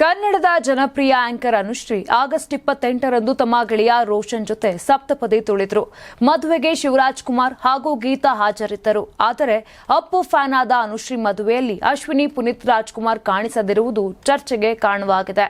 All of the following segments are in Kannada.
ಕನ್ನಡದ ಜನಪ್ರಿಯ ಆಂಕರ್ ಅನುಶ್ರೀ ಆಗಸ್ಟ್ ಇಪ್ಪತ್ತೆಂಟರಂದು ತಮ್ಮ ಗೆಳೆಯ ರೋಷನ್ ಜೊತೆ ಸಪ್ತಪದಿ ತುಳಿದ್ರು. ಮದುವೆಗೆ ಶಿವರಾಜ್ ಕುಮಾರ್ ಹಾಗೂ ಗೀತಾ ಹಾಜರಿದ್ದರು. ಆದರೆ ಅಪ್ಪು ಫ್ಯಾನ್ ಆದ ಅನುಶ್ರೀ ಮದುವೆಯಲ್ಲಿ ಅಶ್ವಿನಿ ಪುನೀತ್ ರಾಜ್ಕುಮಾರ್ ಕಾಣಿಸದಿರುವುದು ಚರ್ಚೆಗೆ ಕಾರಣವಾಗಿದೆ.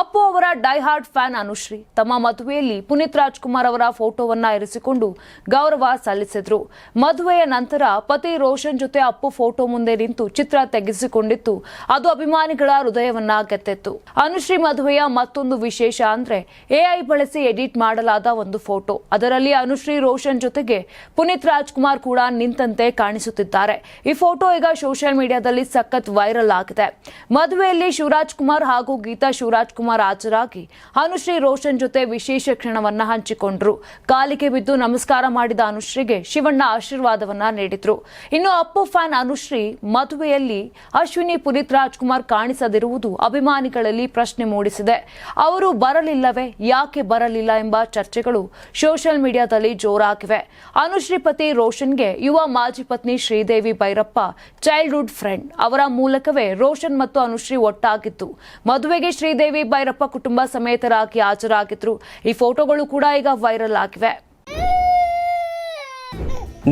ಅಪ್ಪು ಅವರ ಡೈಹಾರ್ಡ್ ಫ್ಯಾನ್ ಅನುಶ್ರೀ ತಮ್ಮ ಮದುವೆಯಲ್ಲಿ ಪುನೀತ್ ರಾಜ್ಕುಮಾರ್ ಅವರ ಫೋಟೋವನ್ನ ಇರಿಸಿಕೊಂಡು ಗೌರವ ಸಲ್ಲಿಸಿದ್ರು. ಮದುವೆಯ ನಂತರ ಪತಿ ರೋಷನ್ ಜೊತೆ ಅಪ್ಪು ಫೋಟೋ ಮುಂದೆ ನಿಂತು ಚಿತ್ರ ತೆಗೆಸಿಕೊಂಡಿತ್ತು. ಅದು ಅಭಿಮಾನಿಗಳ ಹೃದಯವನ್ನ ಗೆದ್ದಿತ್ತು. ಅನುಶ್ರೀ ಮದುವೆಯ ಮತ್ತೊಂದು ವಿಶೇಷ ಅಂದ್ರೆ ಎಐ ಬಳಸಿ ಎಡಿಟ್ ಮಾಡಲಾದ ಒಂದು ಫೋಟೋ. ಅದರಲ್ಲಿ ಅನುಶ್ರೀ ರೋಷನ್ ಜೊತೆಗೆ ಪುನೀತ್ ರಾಜ್ಕುಮಾರ್ ಕೂಡ ನಿಂತಂತೆ ಕಾಣಿಸುತ್ತಿದ್ದಾರೆ. ಈ ಫೋಟೋ ಈಗ ಸೋಷಿಯಲ್ ಮೀಡಿಯಾದಲ್ಲಿ ಸಖತ್ ವೈರಲ್ ಆಗಿದೆ. ಮದುವೆಯಲ್ಲಿ ಶಿವರಾಜ್ ಕುಮಾರ್ ಹಾಗೂ ಗೀತಾ ಶಿವರಾಜ್ ಕುಮಾರ್ ಹಾಜರಾಗಿ ಅನುಶ್ರೀ ರೋಷನ್ ಜೊತೆ ವಿಶೇಷ ಕ್ಷಣವನ್ನ ಹಂಚಿಕೊಂಡ್ರು. ಕಾಲಿಗೆ ಬಿದ್ದು ನಮಸ್ಕಾರ ಮಾಡಿದ ಅನುಶ್ರೀಗೆ ಶಿವಣ್ಣ ಆಶೀರ್ವಾದವನ್ನ ನೀಡಿದ್ರು. ಇನ್ನು ಅಪ್ಪು ಫ್ಯಾನ್ ಅನುಶ್ರೀ ಮದುವೆಯಲ್ಲಿ ಅಶ್ವಿನಿ ಪುನೀತ್ ರಾಜ್ಕುಮಾರ್ ಕಾಣಿಸದಿರುವುದು ಅಭಿಮಾನಿಗಳಲ್ಲಿ ಪ್ರಶ್ನೆ ಮೂಡಿಸಿದೆ. ಅವರು ಬರಲಿಲ್ಲವೇ? ಯಾಕೆ ಬರಲಿಲ್ಲ ಎಂಬ ಚರ್ಚೆಗಳು ಸೋಷಿಯಲ್ ಮೀಡಿಯಾದಲ್ಲಿ ಜೋರಾಗಿವೆ. ಅನುಶ್ರೀ ಪತಿ ರೋಷನ್ಗೆ ಯುವ ಮಾಜಿ ಪತ್ನಿ ಶ್ರೀದೇವಿ ಭೈರಪ್ಪ ಚೈಲ್ಡ್ಹುಡ್ ಫ್ರೆಂಡ್ ಅವರ ಮೂಲಕವೇ ರೋಷನ್ ಮತ್ತು ಅನುಶ್ರೀ ಒಟ್ಟಾಗಿತ್ತು ಮದುವೆಗೆ ಶ್ರೀದೇವಿ ಭೈರಪ್ಪ ಕುಟುಂಬ ಸಮೇತರಾಗಿ ಹಾಜರಾಗಿದ್ರು. ಈ ಫೋಟೋಗಳು ಕೂಡ ಈಗ ವೈರಲ್ ಆಗಿವೆ.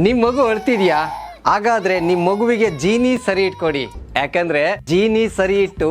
ನಿಮ್ ಮಗು ಅಳ್ತಿದ್ಯಾ? ಹಾಗಾದ್ರೆ ನಿಮ್ ಮಗುವಿಗೆ ಜೀನಿ ಸರಿ ಇಟ್ಕೊಡಿ. ಯಾಕಂದ್ರೆ ಜೀನಿ ಸರಿ ಇಟ್ಟು